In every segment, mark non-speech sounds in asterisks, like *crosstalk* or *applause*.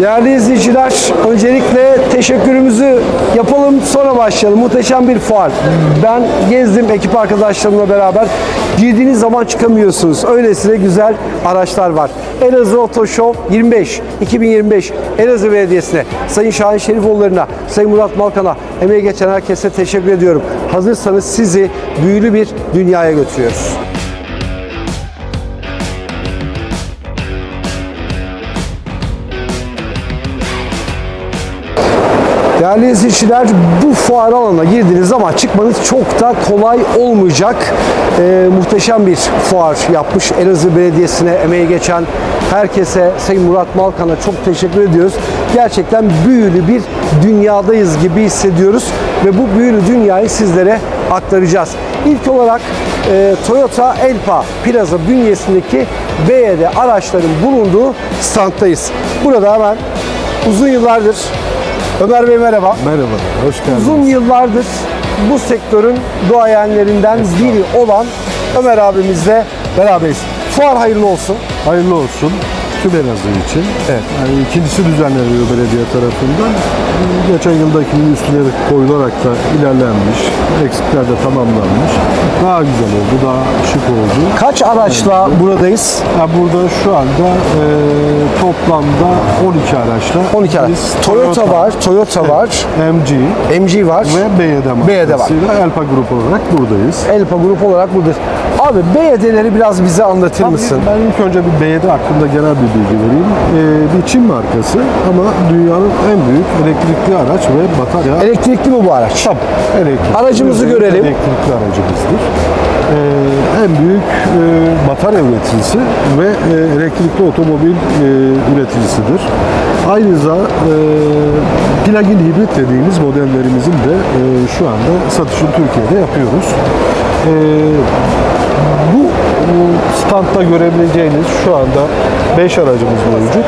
Değerli izleyiciler, öncelikle teşekkürümüzü yapalım sonra başlayalım. Muhteşem bir fuar. Ben gezdim ekip arkadaşlarımla beraber. Girdiğiniz zaman çıkamıyorsunuz. Öylesine güzel araçlar var. Elazığ Auto Show 25, 2025 Elazığ Belediyesi'ne, Sayın Şahin Şerifoğulları'na, Sayın Murat Malkan'a, emeği geçen herkese teşekkür ediyorum. Hazırsanız sizi büyülü bir dünyaya götürüyoruz. Değerli izleyiciler bu fuar alanına girdiğiniz zaman çıkmanız çok da kolay olmayacak. Ee, muhteşem bir fuar yapmış Elazığ Belediyesi'ne emeği geçen herkese Sayın Murat Malkan'a çok teşekkür ediyoruz. Gerçekten büyülü bir dünyadayız gibi hissediyoruz ve bu büyülü dünyayı sizlere aktaracağız. İlk olarak e, Toyota Elpa Plaza bünyesindeki BYD araçların bulunduğu standtayız. Burada hemen uzun yıllardır Ömer Bey merhaba. Merhaba, hoş geldiniz. Uzun yıllardır bu sektörün duayenlerinden biri olan Ömer abimizle beraberiz. Fuar hayırlı olsun. Hayırlı olsun tüm Elazığ için. Evet. Yani ikincisi düzenleniyor belediye tarafından. Geçen yıldakinin üstüne koyularak da ilerlenmiş, eksikler de tamamlanmış. Daha güzel oldu, daha şık oldu. Kaç araçla buradayız? Ya burada şu anda e, toplamda 12 araçla 12 araç. biz Toyota var, Toyota var, MG MG var. ve BYD BYD var. Elpa Grup olarak buradayız. Elpa Grup olarak buradayız. Abi BYD'leri biraz bize anlatır Tabii mısın? Ben ilk önce bir BYD hakkında genel bir bilgi vereyim. Ee, bir Çin markası ama dünyanın en büyük elektrikli araç ve batarya Elektrikli mi bu araç? Tabii, elektrikli. Aracımızı Özellikle görelim. Elektrikli aracımızdır. Ee, en büyük e, batarya üreticisi ve e, elektrikli otomobil e, üreticisidir. Zamanda e, plug-in hibrit dediğimiz modellerimizin de e, şu anda satışını Türkiye'de yapıyoruz. E, bu standta görebileceğiniz şu anda 5 aracımız mevcut.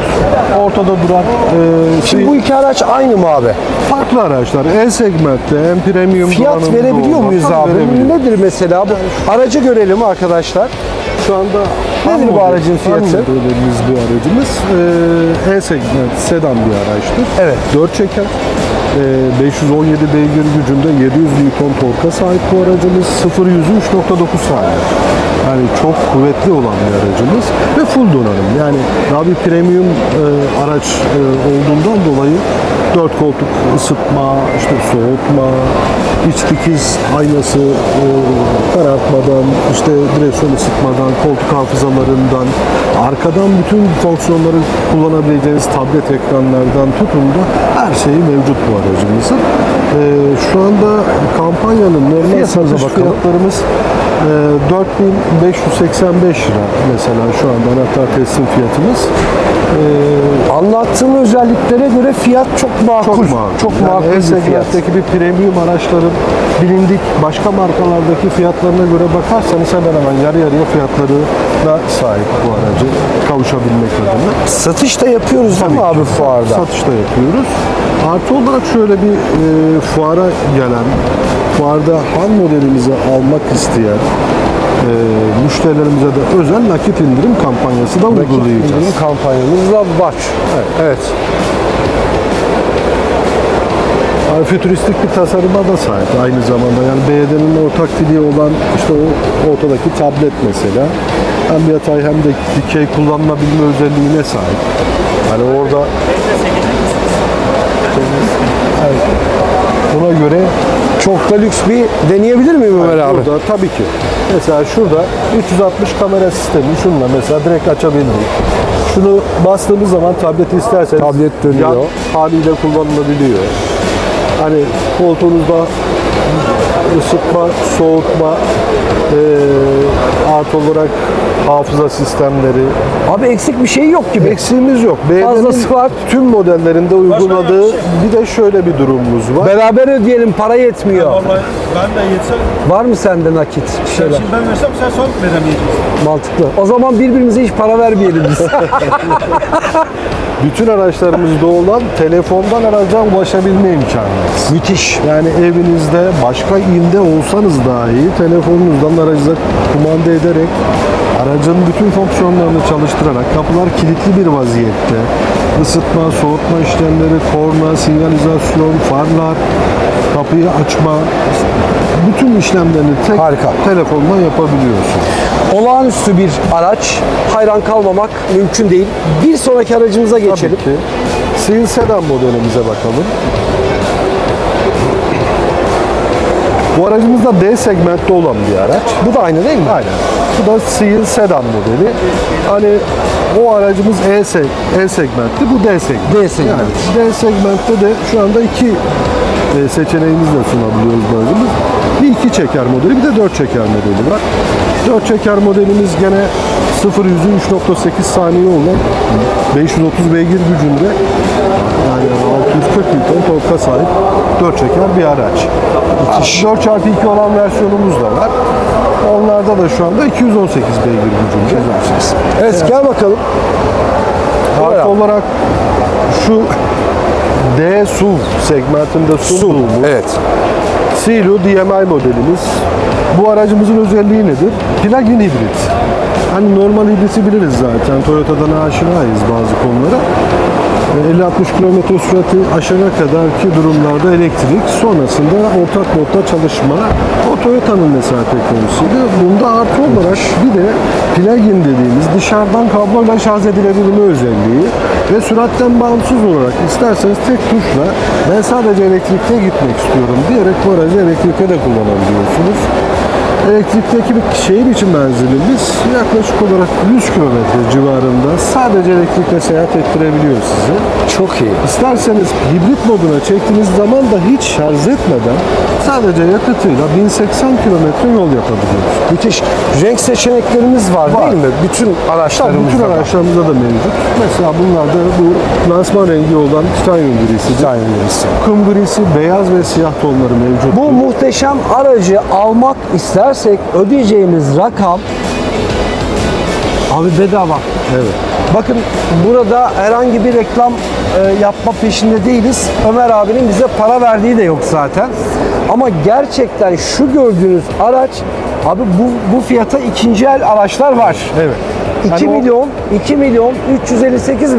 Ortada duran e, Şimdi şey- bu iki araç aynı mı abi? farklı araçlar. En segmentte, en premium Fiyat verebiliyor muyuz abi? Nedir mesela bu? Aracı görelim arkadaşlar. Şu anda Nedir bu aracın fiyatı? Modelimiz bu aracımız. Ee, E segment sedan bir araçtır. Evet. 4 çeker. Ee, 517 beygir gücünde 700 Newton torka sahip bu aracımız. 0 yüzü 3.9 saniye. Yani çok kuvvetli olan bir aracımız ve full donanım. Yani daha bir premium e, araç e, olduğundan dolayı 4 koltuk ısıtma, işte soğutma, iç dikiz aynası e, karartmadan, işte direksiyon ısıtmadan, koltuk hafızalarından, arkadan bütün fonksiyonları kullanabileceğiniz tablet ekranlardan tutun da her şeyi mevcut bu aracımızın. E, şu anda kampanyanın normal satış bakalım. fiyatlarımız e, 4585 lira mesela şu anda anahtar teslim fiyatımız. E, Anlattığın özelliklere göre fiyat çok makul. çok makul. Çok Yani makul bir fiyat. bir premium araçların bilindik başka markalardaki fiyatlarına göre bakarsanız hemen hemen yarı yarıya fiyatlarına sahip bu aracı kavuşabilmek adına. Satış da yapıyoruz değil mi abi fuarda? Satışta yapıyoruz. Artı olarak şöyle bir e, fuara gelen, fuarda han modelimizi almak isteyen e, müşterilerimize de özel nakit indirim kampanyası da uygulayacağız. indirim kampanyamız da var. Evet. Yani fütüristik bir tasarıma da sahip aynı zamanda. Yani BYD'nin ortak dili olan işte o ortadaki tablet mesela. Hem yatay hem de dikey kullanılabilme özelliğine sahip. Yani orada Evet. buna göre Çok da lüks bir deneyebilir miyim Ömer abi? burada tabii ki. Mesela şurada 360 kamera sistemi şunla mesela direkt açabildik. Şunu bastığımız zaman tableti isterseniz Tablet dönüyor. yan haliyle kullanılabiliyor. Hani koltuğunuzda ısıtma, soğutma, eee artı olarak hafıza sistemleri. Abi eksik bir şey yok gibi. Eksiğimiz yok. Fazlası var. tüm modellerinde uyguladığı bir de şöyle bir durumumuz var. Beraber ödeyelim para yetmiyor. Vallahi ben de yetsem, Var mı sende nakit bir şeyler? şimdi ben versem sen son veremeyeceksin. Mantıklı. O zaman birbirimize hiç para vermeyelim biz. *laughs* Bütün araçlarımızda olan telefondan araca ulaşabilme imkanımız. Müthiş. Yani evinizde başka ilde olsanız dahi telefonunuzdan aracınıza kumanda ederek aracın bütün fonksiyonlarını çalıştırarak kapılar kilitli bir vaziyette ısıtma, soğutma işlemleri, korna, sinyalizasyon, farlar, kapıyı açma, bütün işlemlerini tek Harika. telefonla yapabiliyorsun. Olağanüstü bir araç. Hayran kalmamak mümkün değil. Bir sonraki aracımıza geçelim. Tabii ki. Seal Sedan modelimize bakalım. Bu aracımız da D segmentte olan bir araç. Bu da aynı değil mi? Aynen. Bu da Seal Sedan modeli. Hani o aracımız E, seg E segmentti, bu D segment. D segment. Yani D segmentte de şu anda iki e, seçeneğimizle sunabiliyoruz bu aracımız. Bir iki çeker modeli, bir de dört çeker modeli var. Dört çeker modelimiz gene 0 yüzü 3.8 saniye olan 530 beygir gücünde yani 640 Newton torka sahip 4 çeker bir araç. 4x2 olan versiyonumuz da var. Onlarda da şu anda 218 beygir gücünde. Evet, gel bakalım. Abi. olarak şu D SUV segmentinde sunduğumuz Evet. Silo DMI modelimiz. Bu aracımızın özelliği nedir? Plug-in hibrit. Hani normal hibriti biliriz zaten. Toyota'dan aşinayız bazı konulara. E, 50-60 km sürati aşana kadar ki durumlarda elektrik, sonrasında ortak modda çalışma. O Toyota'nın mesela teknolojisiydi. Bunda artı olarak bir de plug-in dediğimiz dışarıdan kabloyla şarj edilebilme özelliği ve süratten bağımsız olarak isterseniz tek tuşla ben sadece elektrikte gitmek istiyorum diyerek bu aracı elektrikte de kullanabiliyorsunuz. Elektrikteki bir şehir içi menzilimiz yaklaşık olarak 100 km civarında sadece elektrikle seyahat ettirebiliyor sizi. Çok iyi. İsterseniz hibrit moduna çektiğiniz zaman da hiç şarj etmeden sadece yakıtıyla 1080 kilometre yol yapabiliyoruz. Müthiş. Renk seçeneklerimiz var, Var. değil mi? Bütün Tabii araçlarımızda. bütün da. araçlarımızda da mevcut. Mesela bunlar da bu lansman rengi olan titanyum grisi. Titanyum grisi. Kum grisi, beyaz ve siyah tonları mevcut. Bu muhteşem aracı almak istersek ödeyeceğimiz rakam abi bedava. Evet. Bakın burada herhangi bir reklam e, yapma peşinde değiliz. Ömer abinin bize para verdiği de yok zaten. Ama gerçekten şu gördüğünüz araç abi bu bu fiyata ikinci el araçlar var. Evet. 2 Yani o- milyon 2 milyon 358 bin.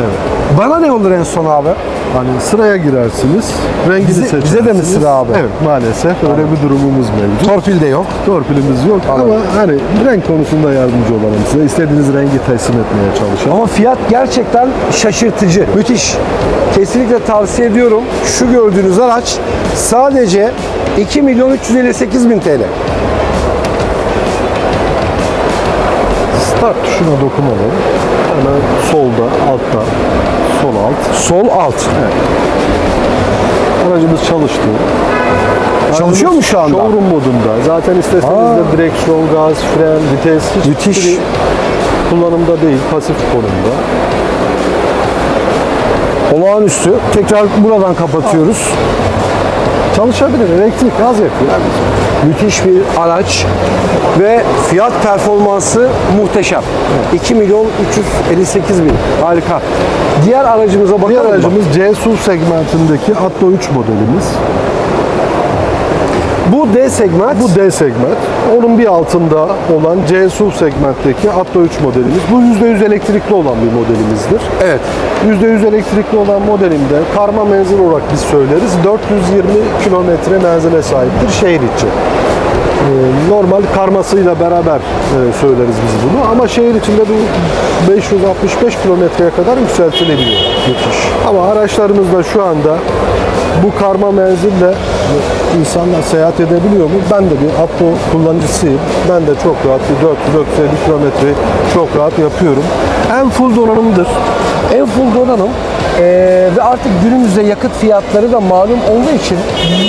Evet. Bana ne olur en son abi? Hani sıraya girersiniz, rengini Bize- bize seçersiniz. de mi sıra abi? Evet maalesef öyle bir durumumuz mevcut. Torpil de yok. Torpilimiz yok ama hani renk konusunda yardımcı olalım size. İstediğiniz rengi teslim etmeye çalışalım. Ama fiyat gerçekten şaşırtıcı. Müthiş. Kesinlikle tavsiye ediyorum. Şu gördüğünüz araç sadece 2 milyon 358 bin TL. Start tuşuna dokunalım. Hemen solda, altta, sol alt. Sol alt. Aracımız çalıştı. Çalışıyor mu şu anda? Showroom modunda. Zaten isteseniz Aa. de direksiyon, gaz, fren, vites hiç Müthiş. kullanımda değil, pasif konumda. Olağanüstü. Tekrar buradan kapatıyoruz. Çalışabilir, elektrik gaz yapıyor. Müthiş bir araç ve fiyat performansı muhteşem. 2 milyon 358 bin. Harika. Diğer aracımıza bakalım Diğer mı? aracımız C SUV segmentindeki Atto 3 modelimiz. Bu D segment. Bu D segment. Onun bir altında olan C SUV segmentteki Atto 3 modelimiz. Bu %100 elektrikli olan bir modelimizdir. Evet. %100 elektrikli olan modelimde karma menzil olarak biz söyleriz. 420 kilometre menzile sahiptir şehir içi. Ee, Normal karmasıyla beraber e, söyleriz biz bunu ama şehir içinde bu 565 kilometreye kadar yükseltilebiliyor. Müthiş. Ama araçlarımızda şu anda bu karma menzille insanlar seyahat edebiliyor mu? Ben de bir Atto kullanıcısıyım. Ben de çok rahat bir 400-450 kilometre çok rahat yapıyorum. En full donanımdır. En full donanım eee, ve artık günümüzde yakıt fiyatları da malum olduğu için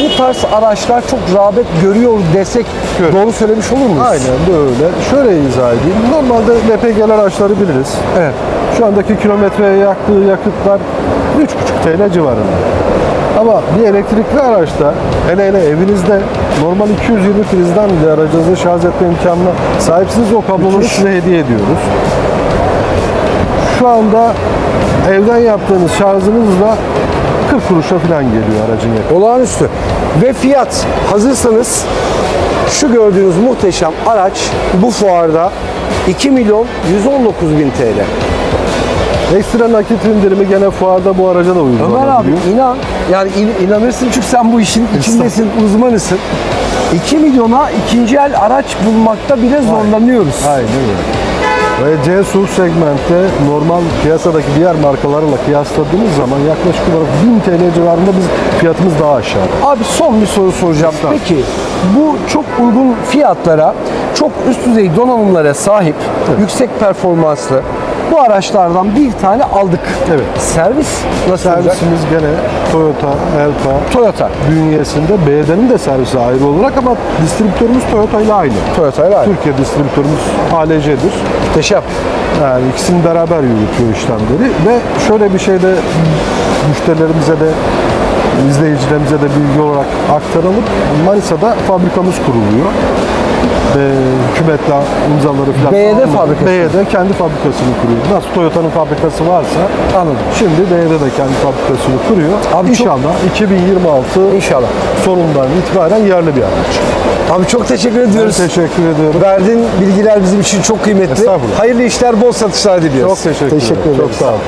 bu tarz araçlar çok rağbet görüyor desek Görüyor. doğru söylemiş olur muyuz? Aynen böyle. Şöyle izah edeyim. Normalde LPG araçları biliriz. Evet. Şu andaki kilometreye yaktığı yakıtlar 3,5 TL civarında. Ama bir elektrikli araçta hele hele evinizde normal 220 prizden bile aracınızı şarj etme imkanına sahipsiniz. O kabloları size hediye ediyoruz. Şu anda evden yaptığınız şarjınızla 40 kuruşa falan geliyor aracın yakıtı. Olağanüstü. Ve fiyat hazırsanız şu gördüğünüz muhteşem araç bu fuarda 2 milyon 119 bin TL. Ekstra nakit indirimi gene fuarda bu araca da Ömer abi uygulanabiliyor. inan yani in- inanırsın çünkü sen bu işin içindesin, uzmanısın. 2 milyona ikinci el araç bulmakta bile zorlanıyoruz. Aynen öyle. Ve C SUV segmentte normal piyasadaki diğer markalarla kıyasladığımız zaman yaklaşık olarak 1000 TL civarında biz fiyatımız daha aşağı. Abi son bir soru soracağım. Peki bu çok uygun fiyatlara, çok üst düzey donanımlara sahip, yüksek performanslı bu araçlardan bir tane aldık. Evet. Servis nasıl olacak? Servisimiz gene Toyota, Elfa, Toyota. bünyesinde BD'nin de servisi ayrı olarak ama distribütörümüz Toyota ile aynı. Toyota ile aynı. Türkiye distribütörümüz ALC'dir. Muhteşem. Yani ikisini beraber yürütüyor işlemleri ve şöyle bir şey de müşterilerimize de izleyicilerimize de bilgi olarak aktaralım. Manisa'da fabrikamız kuruluyor. Ee, hükümetle imzaları falan. BYD almadık. fabrikası. BYD kendi fabrikasını kuruyor. Nasıl Toyota'nın fabrikası varsa Anladım. şimdi BYD de kendi fabrikasını kuruyor. Abi çok- İnşallah 2026 İnşallah. sonundan itibaren yerli bir araç. Abi çok teşekkür Ben ediyoruz. teşekkür ediyorum. Verdiğin bilgiler bizim için çok kıymetli. Hayırlı işler, bol satışlar diliyoruz. Çok teşekkür, teşekkür ederim. Çok sağ olun.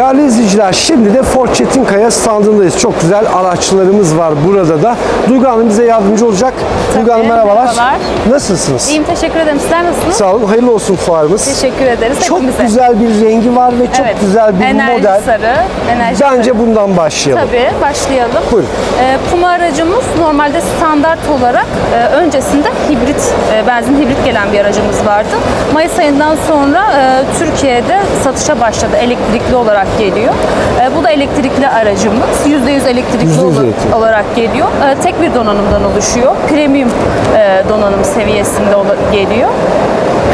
Değerli izleyiciler şimdi de Ford Çetinkaya standındayız. Çok güzel araçlarımız var burada da. Duygu Hanım bize yardımcı olacak. Duygu Hanım merhabalar. merhabalar. Nasılsınız? İyiyim teşekkür ederim. Sizler nasılsınız? Sağ olun. Hayırlı olsun fuarımız. Teşekkür ederiz Çok hepimize. güzel bir rengi var ve çok Evet. güzel bir enerji model. sarı. Enerji Bence sarı. bundan başlayalım. Tabii başlayalım. Buyurun. Ee, Puma aracımız normalde standart olarak e, öncesinde hibrit, e, benzin hibrit gelen bir aracımız vardı. Mayıs ayından sonra e, Türkiye'de satışa başladı. Elektrikli olarak geliyor. E, bu da elektrikli aracımız. %100 elektrikli %100 ola- elektrikli. olarak geliyor. E, tek bir donanımdan oluşuyor. Premium e, donanım seviyesinde geliyor.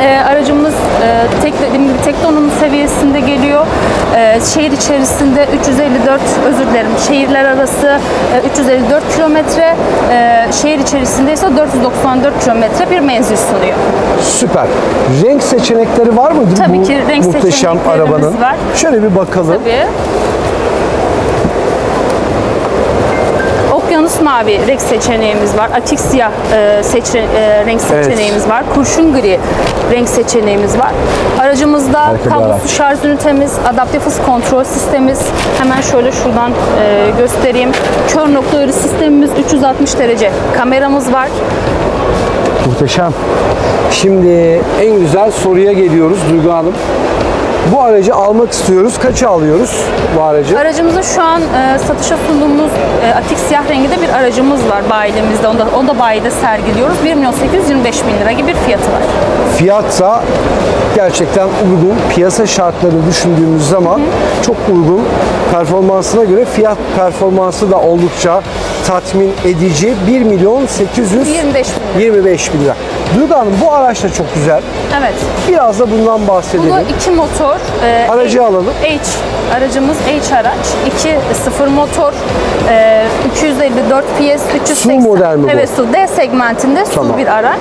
E, aracımız e, tek, tek donanım seviyesinde geliyor. E, şehir içerisinde 354, özür dilerim, şehirler arası e, 354 kilometre, e, şehir içerisinde ise 494 kilometre bir menzil sunuyor. Süper. Renk seçenekleri var mıdır Tabii bu ki renk muhteşem seçeneklerimiz arabanın? var. Şöyle bir bakalım. Tabii. Okyanus mavi renk seçeneğimiz var. Açık siyah e, seçe- e, renk seçeneğimiz var. Kurşun gri renk seçeneğimiz var. Aracımızda Harika bir araç. kablosuz şarj ünitemiz, adaptif hız kontrol sistemimiz. Hemen şöyle şuradan e, göstereyim. Kör nokta uyarı sistemimiz 360 derece kameramız var. Muhteşem. Şimdi en güzel soruya geliyoruz Duygu Hanım. Bu aracı almak istiyoruz. Kaça alıyoruz bu aracı? Aracımızda şu an e, satışa sunduğumuz e, atik siyah renginde bir aracımız var bayilimizde. Onu da, onu da bayide sergiliyoruz. 1 milyon 825 bin lira gibi bir fiyatı var. Fiyatsa gerçekten uygun. Piyasa şartlarını düşündüğümüz zaman çok uygun. Performansına göre fiyat performansı da oldukça tatmin edici. 1 milyon 825 25 bin lira. Duygu Hanım bu araç da çok güzel. Evet. Biraz da bundan bahsedelim. Bu iki motor. e, Aracı H- alalım. H. Aracımız H araç. 2 sıfır motor. e, 254 PS 380. model mi bu? Evet su. D segmentinde Tamam. su bir araç.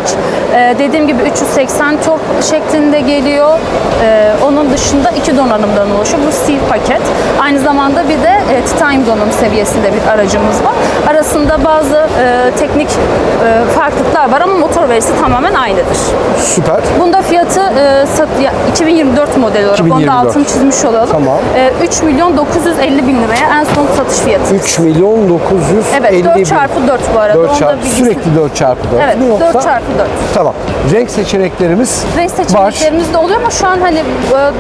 E, dediğim gibi 380 tork şeklinde geliyor. E, onun dışında iki donanımdan oluşuyor. Bu steel paket. Aynı zamanda bir de e, titanium donanım seviyesinde bir aracımız var. Arasında bazı e, teknik e, farklılıklar var ama motor verisi tamamen aynıdır. Süper. Bunda fiyatı e, sat, ya, 2024 model olarak. Onu 2024. da altını çizmiş olalım. Tamam. E, 3 milyon 950 bin liraya en son satış fiyatı. 3 milyon 950 Evet 4 bin. çarpı 4 bu arada. 4 Onu da çarpı, sürekli 4 çarpı 4. Evet 4 yoksa- çarpı 4. Tamam. Renk seçeneklerimiz Renk var. seçeneklerimiz de oluyor ama şu an hani e,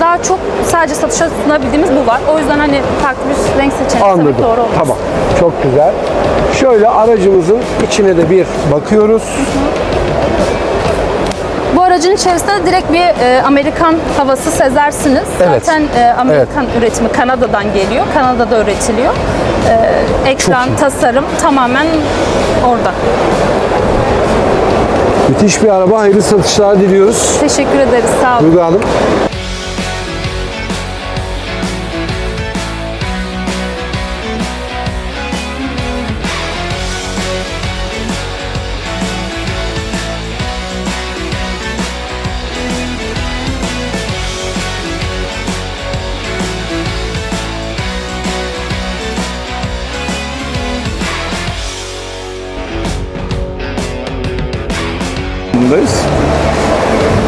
daha çok sadece satışa sunabildiğimiz bu var. O yüzden hani farklı bir renk seçeneği Anladım. doğru olmaz. Tamam. Çok güzel. Şöyle aracımızın içine de bir bakıyoruz. Bu aracın içerisinde de direkt bir e, Amerikan havası sezersiniz. Evet. Zaten e, Amerikan üretimi Kanada'dan geliyor. Kanada'da üretiliyor. E, ekran, tasarım tamamen orada. Müthiş bir araba. Hayırlı satışlar diliyoruz. Teşekkür ederiz. Sağ olun. Duygu Hanım.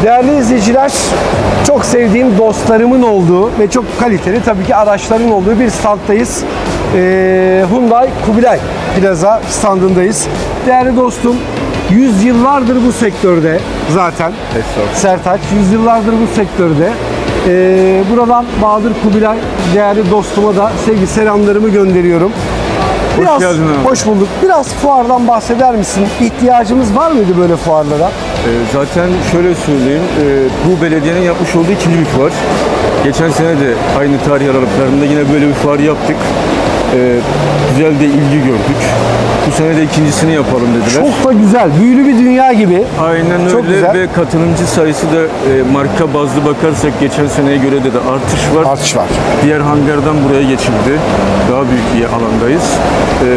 Değerli izleyiciler, çok sevdiğim dostlarımın olduğu ve çok kaliteli tabii ki araçların olduğu bir standdayız. Ee, Hyundai Kubilay Plaza standındayız. Değerli dostum, yüzyıllardır bu sektörde zaten. Sertaç, yüzyıllardır bu sektörde. Ee, buradan Bahadır Kubilay, değerli dostuma da sevgi selamlarımı gönderiyorum. Biraz, geldin abi. Hoş bulduk. Biraz fuardan bahseder misin? İhtiyacımız var mıydı böyle fuarlara? Ee, zaten şöyle söyleyeyim, e, bu belediyenin yapmış olduğu ikinci bir fuar. Geçen sene de aynı tarih aralıklarında yine böyle bir fuar yaptık. Ee, güzel de ilgi gördük. Bu sene de ikincisini yapalım dediler. Çok da güzel, büyülü bir dünya gibi. Aynen Çok öyle güzel. ve katılımcı sayısı da e, marka bazlı bakarsak geçen seneye göre de, de artış var. Artış var. Diğer hangardan buraya geçildi. Daha büyük bir alandayız. E,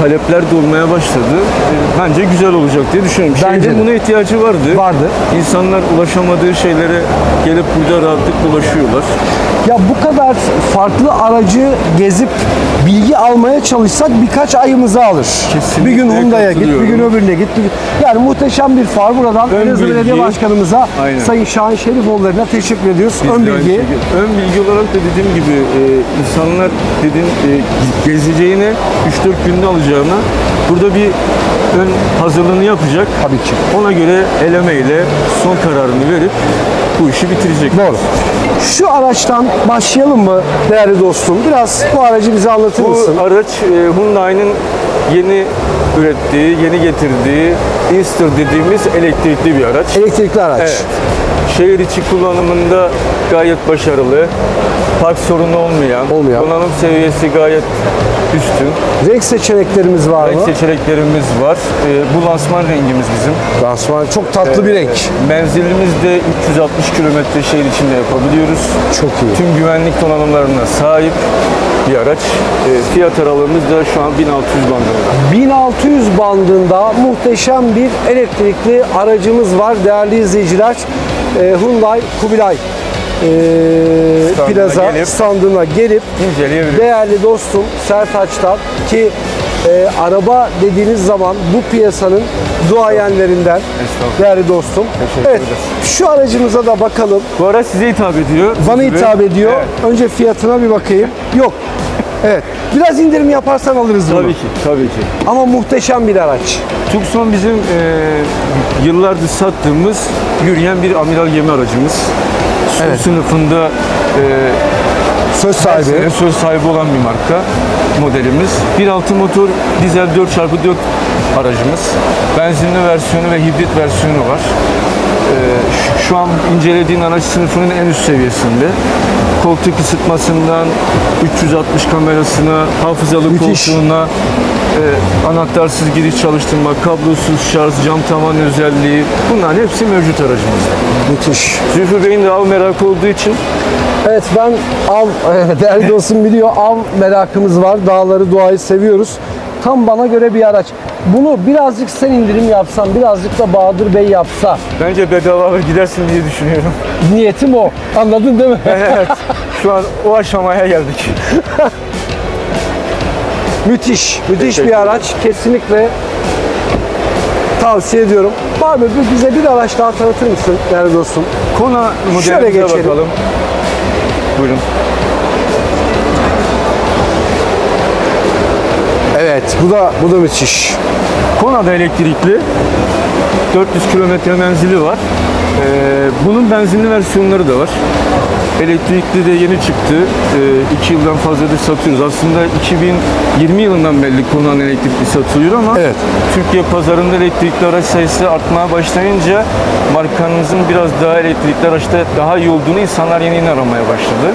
talepler de olmaya başladı. E, bence güzel olacak diye düşünüyorum. Bence Şehrin de. buna ihtiyacı vardı. Vardı. İnsanlar ulaşamadığı şeylere gelip burada rahatlıkla ulaşıyorlar. Ya bu kadar farklı aracı gezip bilgi almaya çalışsak birkaç ayımızı alır. Kesinlikle bir gün Hyundai'ya git, bir gün öbürüne git. bir Yani muhteşem bir far. Buradan Ön Elazığ Belediye. Başkanımıza, Aynen. Sayın Şahin Şerifoğulları'na teşekkür ediyoruz. Biz Ön bilgi. şekilde. Ön bilgi olarak da dediğim gibi e, insanlar dediğim e, gezeceğine 3-4 günde alacağına burada bir ön hazırlığını yapacak. Tabii ki. Ona göre elemeyle son kararını verip bu işi bitirecek. Doğru. Şu araçtan başlayalım mı değerli dostum? Biraz bu aracı bize anlatır mısın? Bu araç e, Hyundai'nin yeni ürettiği, yeni getirdiği Inster dediğimiz elektrikli bir araç. Elektrikli araç. Evet. Şehir içi kullanımında gayet başarılı. Park sorunu olmayan, Olmayan. donanım seviyesi gayet üstün. Renk seçeneklerimiz var Renk mı? seçeneklerimiz var. Ee, bu lansman rengimiz bizim. Lansman çok tatlı bir renk. Menzilimiz de 360 kilometre şehir içinde yapabiliyoruz. Çok iyi. Tüm güvenlik donanımlarına sahip bir araç. Ee, fiyat aralığımız da şu an 1600 bandında. 1600 bandında muhteşem bir elektrikli aracımız var değerli izleyiciler. Ee, Hyundai Kubilay ee, Standına plaza gelip- standına gelip değerli dostum Sertaç'tan ki e, araba dediğiniz zaman bu piyasanın duayenlerinden değerli dostum. Teşekkür evet, ederiz. şu aracımıza da bakalım. Bu araç size hitap ediyor. Bana Sizi- hitap ediyor. Evet. Önce fiyatına bir bakayım. Yok. Evet. Biraz indirim yaparsan alırız bunu. Tabii ki, tabii ki. Ama muhteşem bir araç. Tucson bizim e, yıllardır sattığımız yürüyen bir amiral gemi aracımız. Su Evet. sınıfında e, Söz sahibi. sene söz sahibi olan bir marka modelimiz. 1.6 motor dizel 4x4 aracımız. Benzinli versiyonu ve hibrit versiyonu var. E, şu- şu an incelediğin araç sınıfının en üst seviyesinde. Koltuk ısıtmasından 360 kamerasına, hafızalı Müthiş. koltuğuna, e, anahtarsız giriş çalıştırma, kablosuz şarj, cam tavan özelliği bunların hepsi mevcut aracımızda. Müthiş. Zülfü Bey'in de av merakı olduğu için Evet ben av, *laughs* değerli dostum biliyor av merakımız var. Dağları, doğayı seviyoruz. Tam bana göre bir araç. Bunu birazcık sen indirim yapsan, birazcık da Bahadır Bey yapsa. bence bedava gidersin diye düşünüyorum. Niyetim o. Anladın değil mi? evet. Şu an o aşamaya geldik. *laughs* müthiş, müthiş bir araç. Kesinlikle tavsiye ediyorum. Var mı bize bir araç daha tanıtır mısın değerli dostum? Kona Şöyle modelimize geçelim. bakalım. Buyurun. Evet, bu da bu da müthiş. Kona da elektrikli. 400 kilometre menzili var. Ee, bunun benzinli versiyonları da var. Elektrikli de yeni çıktı. 2 yıldan fazladır satıyoruz. Aslında 2020 yılından belli Kona'nın elektrikli satılıyor ama Evet. Türkiye pazarında elektrikli araç sayısı artmaya başlayınca markanızın biraz daha elektrikli araçta daha iyi olduğunu insanlar yeni aramaya başladı.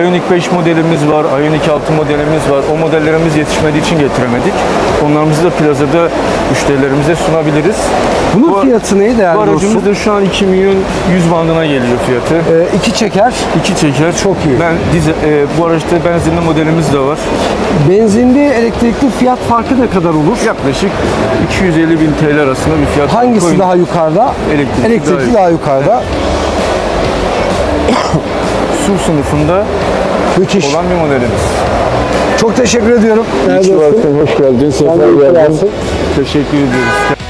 Ioniq 5 modelimiz var, Ioniq 6 modelimiz var. O modellerimiz yetişmediği için getiremedik. Onlarımızı da plazada müşterilerimize sunabiliriz. Bunun Bu- fiyatı ne Bu değerli aracımız dostum? da şu an 2 milyon 100 bandına geliyor fiyatı. Ee, iki çeker. İki çeker. Çok iyi. Ben dizel, e, bu araçta benzinli modelimiz de var. Benzinli, elektrikli fiyat farkı ne kadar olur? Yaklaşık 250 bin TL arasında bir fiyat. Hangisi koyun. daha yukarıda? Elektrikli Elektrikli daha daha yukarıda. Su sınıfında Müthiş. olan bir modelimiz. Çok teşekkür ediyorum. değerli dostum. hoş geldin. İyi ki varsın. Teşekkür ediyoruz.